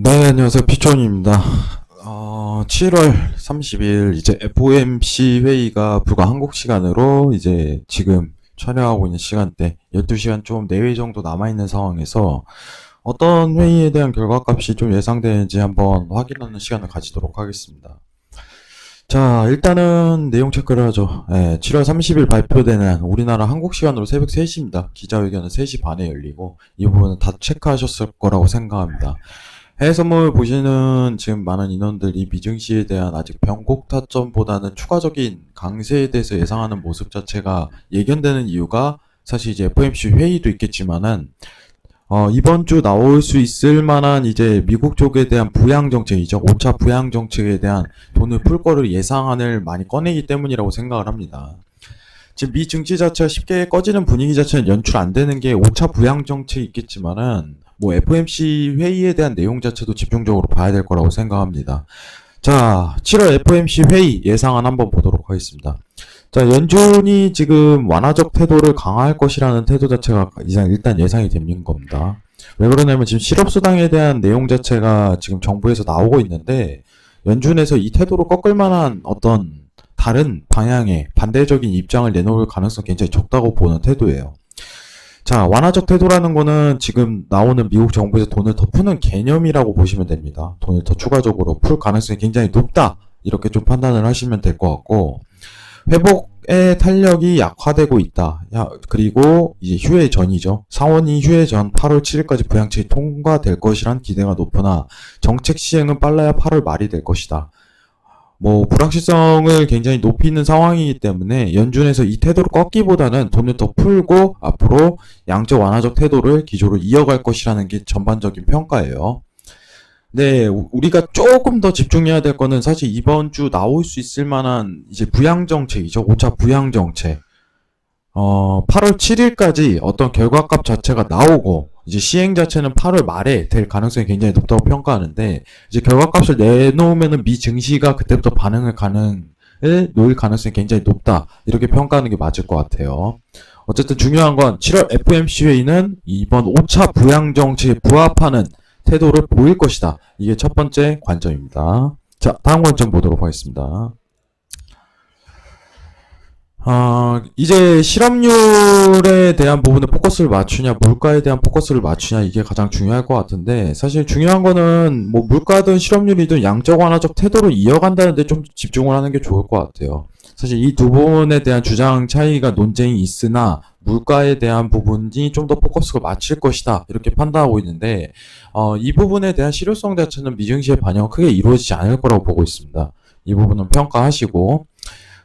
네, 안녕하세요. 피촌입니다. 어, 7월 30일 이제 FOMC 회의가 불과 한국 시간으로 이제 지금 촬영하고 있는 시간대 12시간 좀 내외 정도 남아있는 상황에서 어떤 회의에 대한 결과값이 좀 예상되는지 한번 확인하는 시간을 가지도록 하겠습니다. 자, 일단은 내용 체크를 하죠. 예, 7월 30일 발표되는 우리나라 한국 시간으로 새벽 3시입니다. 기자회견은 3시 반에 열리고 이 부분은 다 체크하셨을 거라고 생각합니다. 해외 선물 보시는 지금 많은 인원들이 미증시에 대한 아직 변곡 타점보다는 추가적인 강세에 대해서 예상하는 모습 자체가 예견되는 이유가 사실 이제 FOMC 회의도 있겠지만은 어, 이번 주 나올 수 있을 만한 이제 미국 쪽에 대한 부양 정책이죠. 5차 부양 정책에 대한 돈을 풀 거를 예상안을 많이 꺼내기 때문이라고 생각을 합니다. 지금 미 증시 자체가 쉽게 꺼지는 분위기 자체는 연출 안 되는 게 5차 부양 정책이 있겠지만은 뭐 FOMC 회의에 대한 내용 자체도 집중적으로 봐야 될 거라고 생각합니다. 자, 7월 FOMC 회의 예상안 한번 보도록 하겠습니다. 자, 연준이 지금 완화적 태도를 강화할 것이라는 태도 자체가 이상 일단 예상이 되는 겁니다. 왜 그러냐면 지금 실업수당에 대한 내용 자체가 지금 정부에서 나오고 있는데 연준에서 이 태도로 꺾을 만한 어떤 다른 방향의 반대적인 입장을 내놓을 가능성 이 굉장히 적다고 보는 태도예요. 자, 완화적 태도라는 거는 지금 나오는 미국 정부에서 돈을 더 푸는 개념이라고 보시면 됩니다. 돈을 더 추가적으로 풀 가능성이 굉장히 높다. 이렇게 좀 판단을 하시면 될 것 같고, 회복의 탄력이 약화되고 있다. 야, 그리고 이제 휴회 전이죠. 상원이 휴회 전 8월 7일까지 부양책이 통과될 것이란 기대가 높으나 정책 시행은 빨라야 8월 말이 될 것이다. 뭐 불확실성을 굉장히 높이는 상황이기 때문에 연준에서 이 태도를 꺾기보다는 돈을 더 풀고 앞으로 양적 완화적 태도를 기조로 이어갈 것이라는 게 전반적인 평가예요. 네, 우- 우리가 조금 더 집중해야 될 거는 사실 이번 주 나올 수 있을 만한 이제 부양 정책이죠. 5차 부양 정책. 어, 8월 7일까지 어떤 결과값 자체가 나오고 이제 시행 자체는 8월 말에 될 가능성이 굉장히 높다고 평가하는데 이제 결과값을 내놓으면은 미 증시가 그때부터 반응을 가능 을 놓일 가능성이 굉장히 높다 이렇게 평가하는 게 맞을 것 같아요. 어쨌든 중요한 건 7월 FOMC 회의는 이번 5차 부양 정책에 부합하는 태도를 보일 것이다. 이게 첫 번째 관점입니다. 자, 다음 관점 보도록 하겠습니다. 아, 이제 실업률에 대한 부분에 포커스를 맞추냐, 물가에 대한 포커스를 맞추냐, 이게 가장 중요할 것 같은데, 사실 중요한 거는, 뭐, 물가든 실업률이든 양적 완화적 태도를 이어간다는데 좀 집중을 하는 게 좋을 것 같아요. 사실 이 두 부분에 대한 주장 차이가 논쟁이 있으나, 물가에 대한 부분이 좀 더 포커스가 맞출 것이다. 이렇게 판단하고 있는데, 어, 이 부분에 대한 실효성 자체는 미증시의 반영은 크게 이루어지지 않을 거라고 보고 있습니다. 이 부분은 평가하시고,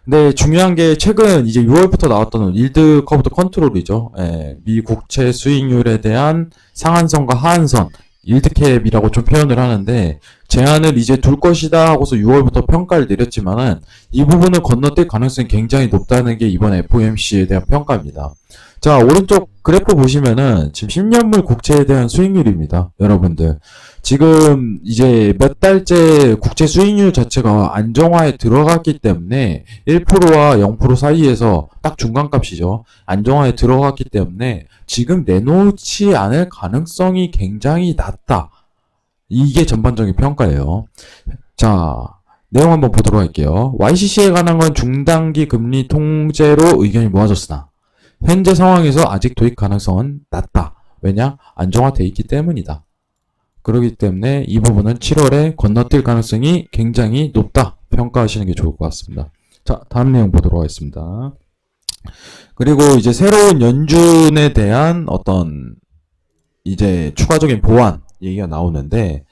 근데 중요한 게 최근 이제 6월부터 나왔던 일드 커브드 컨트롤이죠. 예, 미 국채 수익률에 대한 상한선과 하한선, 일드캡이라고 좀 표현을 하는데 제한을 이제 둘 것이다 하고서 6월부터 평가를 내렸지만은 이 부분을 건너뛸 가능성이 굉장히 높다는 게 이번 FOMC에 대한 평가입니다. 자, 오른쪽 그래프 보시면은 지금 10년물 국채에 대한 수익률입니다. 여러분들. 지금 이제 몇 달째 국채 수익률 자체가 안정화에 들어갔기 때문에 1%와 0% 사이에서 딱 중간값이죠. 안정화에 들어갔기 때문에 지금 내놓지 않을 가능성이 굉장히 낮다. 이게 전반적인 평가예요. 자, 내용 한번 보도록 할게요. YCC에 관한 건 중단기 금리 통제로 의견이 모아졌으나 현재 상황에서 아직 도입 가능성은 낮다. 왜냐? 안정화돼 있기 때문이다. 그렇기 때문에 이 부분은 7월에 건너뛸 가능성이 굉장히 높다. 평가하시는 게 좋을 것 같습니다. 자, 다음 내용 보도록 하겠습니다. 그리고 이제 새로운 연준에 대한 어떤 이제 추가적인 보완 얘기가 나오는데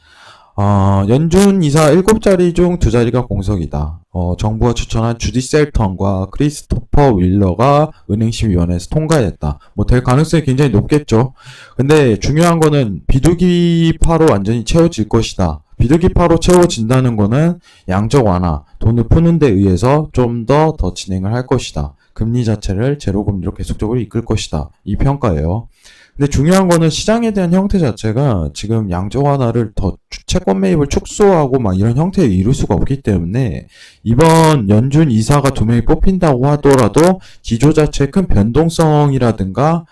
어, 연준 이사 7자리 중 2자리가 공석이다. 어, 정부가 추천한 주디 셀턴과 크리스토퍼 윌러가 은행심의위원회에서 통과했다. 뭐 될 가능성이 굉장히 높겠죠. 근데 중요한 거는 비둘기파로 완전히 채워질 것이다. 비둘기파로 채워진다는 거는 양적 완화, 돈을 푸는 데 의해서 좀 더더 진행을 할 것이다. 금리 자체를 제로금리로 계속적으로 이끌 것이다. 이 평가예요. 근데 중요한 거는 시장에 대한 형태 자체가 지금 양적 완화를 더 추- 채권 매입을 축소하고 막 이런 형태에 이룰 수가 없기 때문에 이번 연준 이사가 두 명이 뽑힌다고 하더라도 기조 자체의 큰 변동성이라든가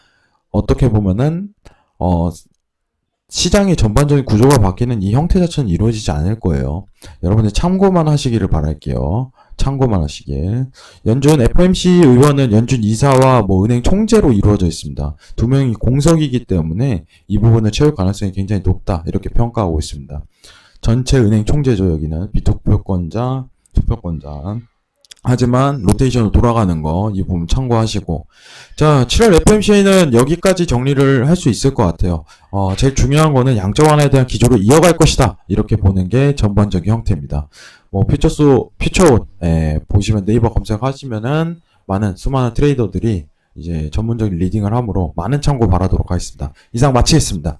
어떻게 보면은 어 시장의 전반적인 구조가 바뀌는 이 형태 자체는 이루어지지 않을 거예요. 여러분들 참고만 하시기를 바랄게요. 참고만 하시길. 연준 FMC 의원은 연준 이사와 뭐 은행 총재로 이루어져 있습니다. 두 명이 공석이기 때문에 이 부분을 채울 가능성이 굉장히 높다. 이렇게 평가하고 있습니다. 전체 은행 총재죠, 여기는. 비투표권자, 투표권자. 하지만 로테이션으로 돌아가는 거 이 부분 참고하시고. 자 7월 FMC는 여기까지 정리를 할 수 있을 것 같아요. 어, 제일 중요한 거는 양적 완화에 대한 기조를 이어갈 것이다. 이렇게 보는 게 전반적인 형태입니다. 뭐 퓨처스 퓨처 에, 보시면 네이버 검색하시면은 많은 수많은 트레이더들이 이제 전문적인 리딩을 하므로 많은 참고 바라도록 하겠습니다. 이상 마치겠습니다